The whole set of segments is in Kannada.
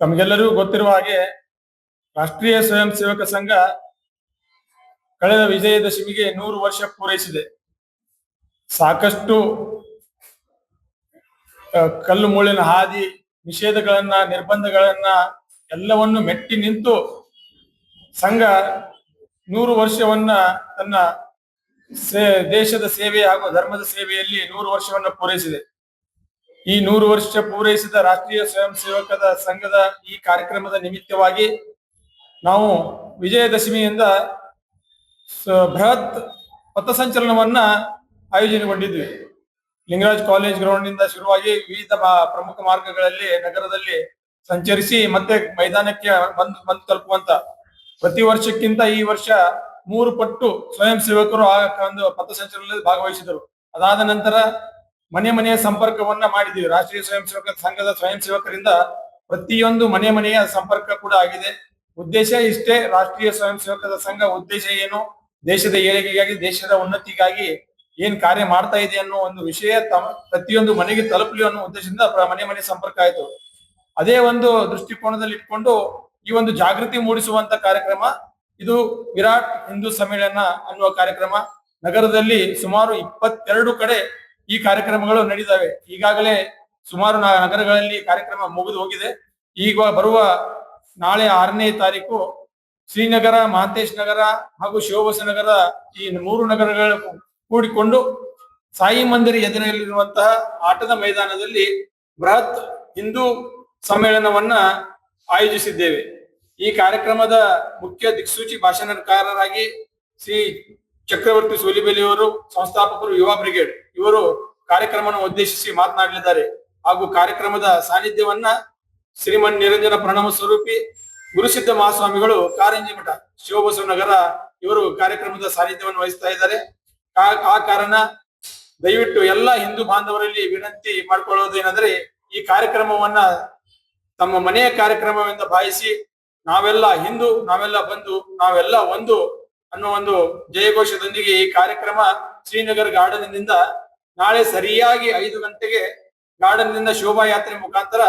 ತಮಗೆಲ್ಲರಿಗೂ ಗೊತ್ತಿರುವ ಹಾಗೆ ರಾಷ್ಟ್ರೀಯ ಸ್ವಯಂ ಸೇವಕ ಸಂಘ ಕಳೆದ ವಿಜಯದಶಮಿಗೆ ನೂರು ವರ್ಷ ಪೂರೈಸಿದೆ. ಸಾಕಷ್ಟು ಕಲ್ಲು ಮುಳ್ಳಿನ ಹಾದಿ, ನಿಷೇಧಗಳನ್ನ, ನಿರ್ಬಂಧಗಳನ್ನ ಎಲ್ಲವನ್ನು ಮೆಟ್ಟಿ ನಿಂತು ಸಂಘ ನೂರು ವರ್ಷವನ್ನ ತನ್ನ ಸೇ, ದೇಶದ ಸೇವೆ ಹಾಗೂ ಧರ್ಮದ ಸೇವೆಯಲ್ಲಿ ನೂರು ವರ್ಷವನ್ನ ಪೂರೈಸಿದೆ. ಈ ನೂರು ವರ್ಷ ಪೂರೈಸಿದ ರಾಷ್ಟ್ರೀಯ ಸ್ವಯಂ ಸೇವಕದ ಸಂಘದ ಈ ಕಾರ್ಯಕ್ರಮದ ನಿಮಿತ್ತವಾಗಿ ನಾವು ವಿಜಯದಶಮಿಯಿಂದ ಬೃಹತ್ ಪಥಸಂಚಲನವನ್ನ ಆಯೋಜನೆಗೊಂಡಿದ್ವಿ. ಲಿಂಗರಾಜ್ ಕಾಲೇಜ್ ಗ್ರೌಂಡ್ನಿಂದ ಶುರುವಾಗಿ ವಿವಿಧ ಪ್ರಮುಖ ಮಾರ್ಗಗಳಲ್ಲಿ ನಗರದಲ್ಲಿ ಸಂಚರಿಸಿ ಮತ್ತೆ ಮೈದಾನಕ್ಕೆ ಬಂದು ಬಂದು ತಲುಪುವಂತ ಪ್ರತಿ ವರ್ಷಕ್ಕಿಂತ ಈ ವರ್ಷ ಮೂರು ಪಟ್ಟು ಸ್ವಯಂ ಸೇವಕರು ಆ ಒಂದು ಪಥಸಂಚಲನದಲ್ಲಿ ಭಾಗವಹಿಸಿದರು. ಅದಾದ ನಂತರ ಮನೆ ಮನೆಯ ಸಂಪರ್ಕವನ್ನ ಮಾಡಿದ್ದೀವಿ. ರಾಷ್ಟ್ರೀಯ ಸ್ವಯಂ ಸೇವಕ ಸಂಘದ ಸ್ವಯಂ ಸೇವಕರಿಂದ ಪ್ರತಿಯೊಂದು ಮನೆ ಮನೆಯ ಸಂಪರ್ಕ ಕೂಡ ಆಗಿದೆ. ಉದ್ದೇಶ ಇಷ್ಟೇ, ರಾಷ್ಟ್ರೀಯ ಸ್ವಯಂ ಸೇವಕದ ಸಂಘ ಉದ್ದೇಶ ಏನು? ದೇಶದ ಏಳಿಗೆಗಾಗಿ, ದೇಶದ ಉನ್ನತಿಗಾಗಿ ಏನ್ ಕಾರ್ಯ ಮಾಡ್ತಾ ಇದೆ ಅನ್ನೋ ಒಂದು ವಿಷಯ ಪ್ರತಿಯೊಂದು ಮನೆಗೆ ತಲುಪಲಿ ಅನ್ನೋ ಉದ್ದೇಶದಿಂದ ಮನೆ ಮನೆ ಸಂಪರ್ಕ ಆಯ್ತು. ಅದೇ ಒಂದು ದೃಷ್ಟಿಕೋನದಲ್ಲಿ ಇಟ್ಕೊಂಡು ಈ ಒಂದು ಜಾಗೃತಿ ಮೂಡಿಸುವಂತ ಕಾರ್ಯಕ್ರಮ, ಇದು ವಿರಾಟ್ ಹಿಂದೂ ಸಮ್ಮೇಳನ ಅನ್ನುವ ಕಾರ್ಯಕ್ರಮ. ನಗರದಲ್ಲಿ ಸುಮಾರು ಇಪ್ಪತ್ತೆರಡು ಕಡೆ ಈ ಕಾರ್ಯಕ್ರಮಗಳು ನಡೀತವೆ. ಈಗಾಗಲೇ ಸುಮಾರು ನಗರಗಳಲ್ಲಿ ಕಾರ್ಯಕ್ರಮ ಮುಗಿದು ಹೋಗಿದೆ. ಈಗ ಬರುವ ನಾಳೆ ಆರನೇ ತಾರೀಕು ಶ್ರೀನಗರ, ಮಹಾಂತೇಶ್ ನಗರ ಹಾಗೂ ಶಿವಬಸ ನಗರ ಈ ಮೂರು ನಗರಗಳು ಕೂಡಿಕೊಂಡು ಸಾಯಿ ಮಂದಿರ ಎದುರಲ್ಲಿರುವಂತಹ ಆಟದ ಮೈದಾನದಲ್ಲಿ ಬೃಹತ್ ಹಿಂದೂ ಸಮ್ಮೇಳನವನ್ನ ಆಯೋಜಿಸಿದ್ದೇವೆ. ಈ ಕಾರ್ಯಕ್ರಮದ ಮುಖ್ಯ ದಿಕ್ಸೂಚಿ ಭಾಷಣಕಾರರಾಗಿ ಶ್ರೀ ಚಕ್ರವರ್ತಿ ಸೋಲಿಬೆಲಿಯವರು ಸಂಸ್ಥಾಪಕರು ಯುವ ಬ್ರಿಗೇಡ್. ಇವರು ಕಾರ್ಯಕ್ರಮವನ್ನು ಉದ್ದೇಶಿಸಿ ಮಾತನಾಡಲಿದ್ದಾರೆ. ಹಾಗೂ ಕಾರ್ಯಕ್ರಮದ ಸಾನ್ನಿಧ್ಯವನ್ನ ಶ್ರೀಮನ್ ನಿರಂಜನ ಪ್ರಣಾಮ ಸ್ವರೂಪಿ ಗುರುಸಿದ್ಧ ಮಹಾಸ್ವಾಮಿಗಳು ಕಾರಂಜಿ ಮಠ ಶಿವಬಸವನಗರ ಇವರು ಕಾರ್ಯಕ್ರಮದ ಸಾನ್ನಿಧ್ಯವನ್ನು ವಹಿಸ್ತಾ ಇದ್ದಾರೆ. ಆ- ಕಾರಣ ದಯವಿಟ್ಟು ಎಲ್ಲ ಹಿಂದೂ ಬಾಂಧವರಲ್ಲಿ ವಿನಂತಿ ಮಾಡ್ಕೊಳ್ಳೋದೇನೆಂದ್ರೆ ಈ ಕಾರ್ಯಕ್ರಮವನ್ನ ತಮ್ಮ ಮನೆಯ ಕಾರ್ಯಕ್ರಮವೆಂದು ಭಾವಿಸಿ ನಾವೆಲ್ಲ ಹಿಂದೂ, ನಾವೆಲ್ಲ ಬಂದು ನಾವೆಲ್ಲ ಒಂದು ಅನ್ನೋ ಒಂದು ಜಯಘೋಷದೊಂದಿಗೆ ಈ ಕಾರ್ಯಕ್ರಮ ಶ್ರೀನಗರ್ ಗಾರ್ಡನ್ನಿಂದ ನಾಳೆ ಸರಿಯಾಗಿ ಐದು ಗಂಟೆಗೆ ಗಾರ್ಡನ್ನಿಂದ ಶೋಭಾಯಾತ್ರೆ ಮುಖಾಂತರ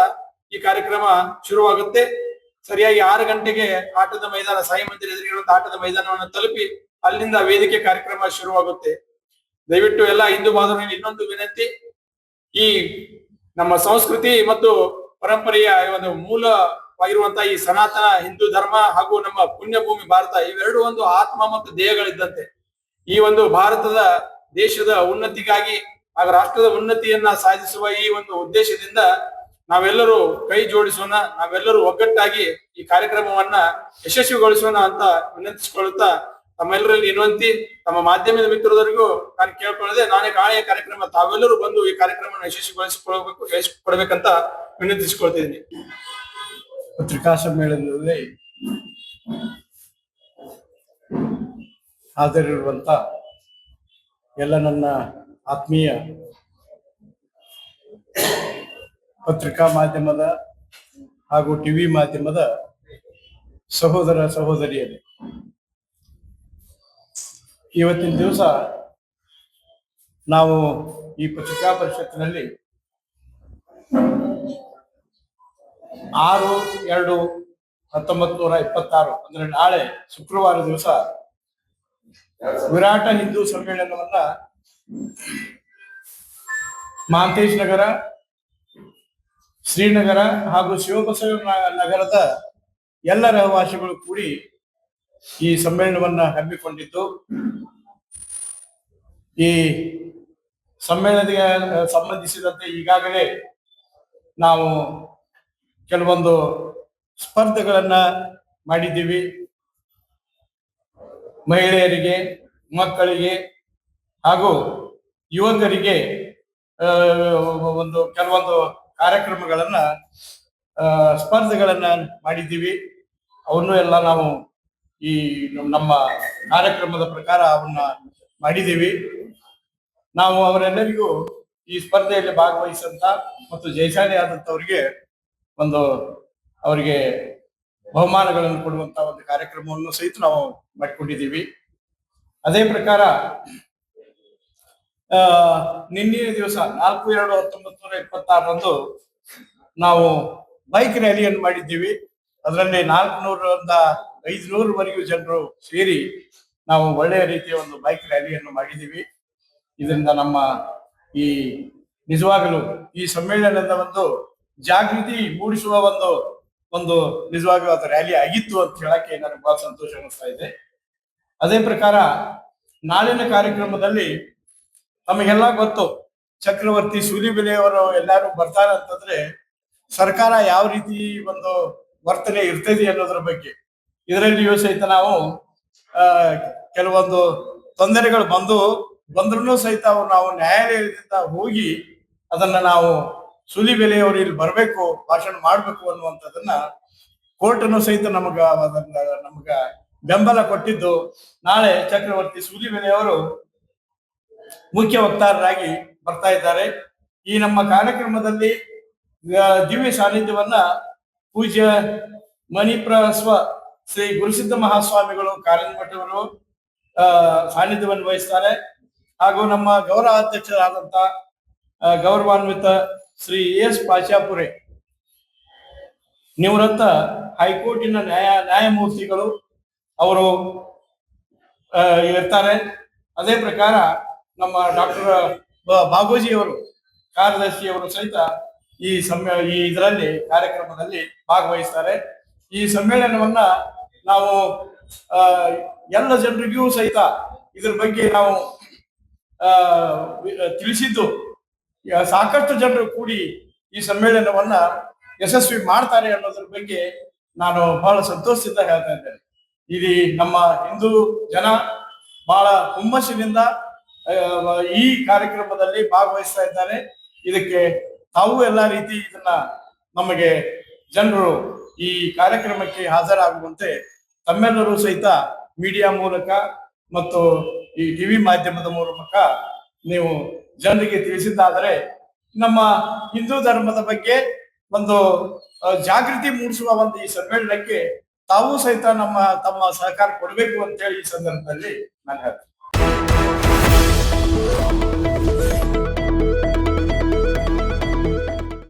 ಈ ಕಾರ್ಯಕ್ರಮ ಶುರುವಾಗುತ್ತೆ. ಸರಿಯಾಗಿ ಆರು ಗಂಟೆಗೆ ಆಟದ ಮೈದಾನ, ಸಾಯಿ ಮಂದಿರ ಎದುರಿಗಿರುವಂತಹ ಆಟದ ಮೈದಾನವನ್ನು ತಲುಪಿ ಅಲ್ಲಿಂದ ವೇದಿಕೆ ಕಾರ್ಯಕ್ರಮ ಶುರುವಾಗುತ್ತೆ. ದಯವಿಟ್ಟು ಎಲ್ಲ ಹಿಂದೂ ಬಾಂಧವರಿಗೆ ಇನ್ನೊಂದು ವಿನಂತಿ, ಈ ನಮ್ಮ ಸಂಸ್ಕೃತಿ ಮತ್ತು ಪರಂಪರೆಯ ಒಂದು ಮೂಲವಾಗಿರುವಂತಹ ಈ ಸನಾತನ ಹಿಂದೂ ಧರ್ಮ ಹಾಗೂ ನಮ್ಮ ಪುಣ್ಯಭೂಮಿ ಭಾರತ ಇವೆರಡು ಒಂದು ಆತ್ಮ ಮತ್ತು ದೇಹಗಳಿದ್ದಂತೆ. ಈ ಒಂದು ಭಾರತದ ದೇಶದ ಉನ್ನತಿಗಾಗಿ ಹಾಗೂ ರಾಷ್ಟ್ರದ ಉನ್ನತಿಯನ್ನ ಸಾಧಿಸುವ ಈ ಒಂದು ಉದ್ದೇಶದಿಂದ ನಾವೆಲ್ಲರೂ ಕೈ ಜೋಡಿಸೋಣ, ನಾವೆಲ್ಲರೂ ಒಗ್ಗಟ್ಟಾಗಿ ಈ ಕಾರ್ಯಕ್ರಮವನ್ನ ಯಶಸ್ವಿಗೊಳಿಸೋಣ ಅಂತ ವಿನಂತಿಸಿಕೊಳ್ಳುತ್ತಾ ತಮ್ಮೆಲ್ಲರಲ್ಲಿ ವಿನಂತಿ, ತಮ್ಮ ಮಾಧ್ಯಮದ ಮಿತ್ರರಿಗೂ ನಾನು ಕೇಳ್ಕೊಳ್ಳದೆ ನಾನೇ ನಾಳೆಯ ಕಾರ್ಯಕ್ರಮ ತಾವೆಲ್ಲರೂ ಬಂದು ಈ ಕಾರ್ಯಕ್ರಮವನ್ನು ಯಶಸ್ವಿಗೊಳಿಸಿಕೊಳ್ಬೇಕು ಯಶಸ್ವಿಕೊಡ್ಬೇಕಂತ ವಿನಂತಿಸಿಕೊಳ್ತಿದ್ದೀನಿ ಪತ್ರಿಕಾ ಸಮ್ಮೇಳನದಲ್ಲಿ ಹಾಜರಿರುವಂತ ಎಲ್ಲ ನನ್ನ ಆತ್ಮೀಯ ಪತ್ರಿಕಾ ಮಾಧ್ಯಮದ ಹಾಗೂ ಟಿವಿ ಮಾಧ್ಯಮದ ಸಹೋದರ ಸಹೋದರಿಯರೇ, ಇವತ್ತಿನ ದಿವಸ ನಾವು ಈ ಪತ್ರಿಕಾ ಪರಿಷತ್ತಿನಲ್ಲಿ ಆರು, ಎರಡು ಹತ್ತೊಂಬತ್ ನೂರ ಇಪ್ಪತ್ತಾರು. ಅಂದ್ರೆ ನಾಳೆ ಶುಕ್ರವಾರ ದಿವಸ ವಿರಾಟ ಹಿಂದೂ ಸಮ್ಮೇಳನವನ್ನ ಮಾಂತೇಶ್ ನಗರ, ಶ್ರೀನಗರ ಹಾಗೂ ಶಿವಬಸವ ನಗರದ ಎಲ್ಲ ರಹವಾಸಿಗಳು ಕೂಡಿ ಈ ಸಮ್ಮೇಳನವನ್ನ ಹಮ್ಮಿಕೊಂಡಿದ್ದು. ಈ ಸಮ್ಮೇಳನಕ್ಕೆ ಸಂಬಂಧಿಸಿದಂತೆ ಈಗಾಗಲೇ ನಾವು ಕೆಲವೊಂದು ಸ್ಪರ್ಧೆಗಳನ್ನ ಮಾಡಿದ್ದೀವಿ. ಮಹಿಳೆಯರಿಗೆ, ಮಕ್ಕಳಿಗೆ ಹಾಗೂ ಯುವಕರಿಗೆ ಒಂದು ಕೆಲವೊಂದು ಕಾರ್ಯಕ್ರಮಗಳನ್ನ ಸ್ಪರ್ಧೆಗಳನ್ನ ಮಾಡಿದ್ದೀವಿ. ಅವನ್ನು ಎಲ್ಲ ನಾವು ಈ ನಮ್ಮ ಕಾರ್ಯಕ್ರಮದ ಪ್ರಕಾರ ಅವನ್ನ ಮಾಡಿದ್ದೀವಿ. ನಾವು ಅವರೆಲ್ಲರಿಗೂ ಈ ಸ್ಪರ್ಧೆಯಲ್ಲಿ ಭಾಗವಹಿಸಂತ ಮತ್ತು ಜಯಶಾಲಿ ಆದಂತವರಿಗೆ ಒಂದು ಅವರಿಗೆ ಬಹುಮಾನಗಳನ್ನು ಕೊಡುವಂತ ಒಂದು ಕಾರ್ಯಕ್ರಮವನ್ನು ಸಹಿತ ನಾವು ಮಾಡಿಕೊಂಡಿದ್ದೀವಿ. ಅದೇ ಪ್ರಕಾರ ನಿನ್ನೆಯ ದಿವಸ ನಾಲ್ಕು, ಎರಡು ಹತ್ತೊಂಬತ್ತು ನೂರ ಇಪ್ಪತ್ತಾರರಂದು ನಾವು ಬೈಕ್ ರ್ಯಾಲಿಯನ್ನು ಮಾಡಿದ್ದೀವಿ. ಅದರಲ್ಲಿ ನಾಲ್ಕುನೂರರಿಂದ ಐದುನೂರವರೆಗೂ ಜನರು ಸೇರಿ ನಾವು ಒಳ್ಳೆಯ ರೀತಿಯ ಒಂದು ಬೈಕ್ ರ್ಯಾಲಿಯನ್ನು ಮಾಡಿದ್ದೀವಿ. ಇದರಿಂದ ನಮ್ಮ ಈ ನಿಜವಾಗಲೂ ಈ ಸಮ್ಮೇಳನದ ಒಂದು ಜಾಗೃತಿ ಮೂಡಿಸುವ ಒಂದು ಒಂದು ನಿಜವಾಗ್ಲೂ ಅದು ರ್ಯಾಲಿ ಆಗಿತ್ತು ಅಂತ ಹೇಳಕ್ಕೆ ನನಗೆ ಬಹಳ ಸಂತೋಷ ಅನಿಸ್ತಾ ಇದೆ. ಅದೇ ಪ್ರಕಾರ ನಾಳಿನ ಕಾರ್ಯಕ್ರಮದಲ್ಲಿ ನಮಗೆಲ್ಲ ಗೊತ್ತು, ಚಕ್ರವರ್ತಿ ಸೂಲಿಬೆಲೆಯವರು ಎಲ್ಲರೂ ಬರ್ತಾರೆ ಅಂತಂದ್ರೆ ಸರ್ಕಾರ ಯಾವ ರೀತಿ ಒಂದು ವರ್ತನೆ ಇರ್ತದೆ ಅನ್ನೋದ್ರ ಬಗ್ಗೆ. ಇದರಲ್ಲಿಯೂ ಸಹಿತ ನಾವು ಕೆಲವೊಂದು ತೊಂದರೆಗಳು ಬಂದು ಬಂದ್ರೂ ಸಹಿತ ನಾವು ನ್ಯಾಯಾಲಯದಿಂದ ಹೋಗಿ ಅದನ್ನ ನಾವು ಸುಲಿಬೆಲೆಯವರು ಇಲ್ಲಿ ಬರಬೇಕು, ಭಾಷಣ ಮಾಡಬೇಕು ಅನ್ನುವಂಥದ್ದನ್ನ ಕೋರ್ಟನ್ನು ಸಹಿತ ನಮಗ ನಮಗ ಬೆಂಬಲ ಕೊಟ್ಟಿದ್ದು ನಾಳೆ ಚಕ್ರವರ್ತಿ ಸೂಲಿಬೆಲೆಯವರು ಮುಖ್ಯ ವಕ್ತಾರರಾಗಿ ಬರ್ತಾ ಇದ್ದಾರೆ. ಈ ನಮ್ಮ ಕಾರ್ಯಕ್ರಮದಲ್ಲಿ ದಿವ್ಯ ಸಾನ್ನಿಧ್ಯವನ್ನ ಪೂಜ್ಯ ಮಣಿಪ್ರಸ್ವ ಶ್ರೀ ಗುರುಸಿದ್ಧ ಮಹಾಸ್ವಾಮಿಗಳು ಕಾರಂಜಮಠವರು ಸಾನ್ನಿಧ್ಯವನ್ನು ವಹಿಸ್ತಾರೆ. ಹಾಗೂ ನಮ್ಮ ಗೌರವ ಅಧ್ಯಕ್ಷರಾದಂತ ಗೌರವಾನ್ವಿತ ಶ್ರೀ ಎಸ್ ಪಾಚಾಪುರೆ ನಿವೃತ್ತ ಹೈಕೋರ್ಟಿನ ನ್ಯಾಯ, ನ್ಯಾಯಮೂರ್ತಿಗಳು ಅವರು ಇರ್ತಾರೆ ಅದೇ ಪ್ರಕಾರ ನಮ್ಮ ಡಾಕ್ಟರ್ ಬಾಬೂಜಿಯವರು ಕಾರ್ಯದರ್ಶಿಯವರು ಸಹಿತ ಈ ಸಮ್ಮೇಳ ಈ ಇದರಲ್ಲಿ, ಕಾರ್ಯಕ್ರಮದಲ್ಲಿ ಭಾಗವಹಿಸ್ತಾರೆ. ಈ ಸಮ್ಮೇಳನವನ್ನ ನಾವು ಎಲ್ಲ ಜನರಿಗೂ ಸಹಿತ ಇದ್ರ ಬಗ್ಗೆ ನಾವು ತಿಳಿಸಿದ್ದು. ಸಾಕಷ್ಟು ಜನರು ಕೂಡಿ ಈ ಸಮ್ಮೇಳನವನ್ನ ಯಶಸ್ವಿ ಮಾಡ್ತಾರೆ ಅನ್ನೋದ್ರ ಬಗ್ಗೆ ನಾನು ಬಹಳ ಸಂತೋಷದಿಂದ ಹೇಳ್ತಾ ಇದ್ದೇನೆ. ಇಲ್ಲಿ ನಮ್ಮ ಹಿಂದೂ ಜನ ಬಹಳ ಹುಮ್ಮಸ್ಸಿನಿಂದ ಈ ಕಾರ್ಯಕ್ರಮದಲ್ಲಿ ಭಾಗವಹಿಸ್ತಾ ಇದ್ದಾರೆ. ಇದಕ್ಕೆ ತಾವು ಎಲ್ಲಾ ರೀತಿ ಇದನ್ನ ನಮಗೆ ಜನರು ಈ ಕಾರ್ಯಕ್ರಮಕ್ಕೆ ಹಾಜರಾಗುವಂತೆ ತಮ್ಮೆಲ್ಲರೂ ಸಹಿತ ಮೀಡಿಯಾ ಮೂಲಕ ಮತ್ತು ಈ ಟಿವಿ ಮಾಧ್ಯಮದ ಮೂಲಕ ನೀವು ಜನರಿಗೆ ತಿಳಿಸಿದ್ದಾದರೆ ನಮ್ಮ ಹಿಂದೂ ಧರ್ಮದ ಬಗ್ಗೆ ಒಂದು ಜಾಗೃತಿ ಮೂಡಿಸುವ ಒಂದು ಈ ಸಮ್ಮೇಳನಕ್ಕೆ ತಾವು ಸಹಿತ ನಮ್ಮ, ತಮ್ಮ ಸಹಕಾರ ಕೊಡಬೇಕು ಅಂತ ಹೇಳಿ ಈ ಸಂದರ್ಭದಲ್ಲಿ ನಾನು ಹೇಳ್ತೇನೆ.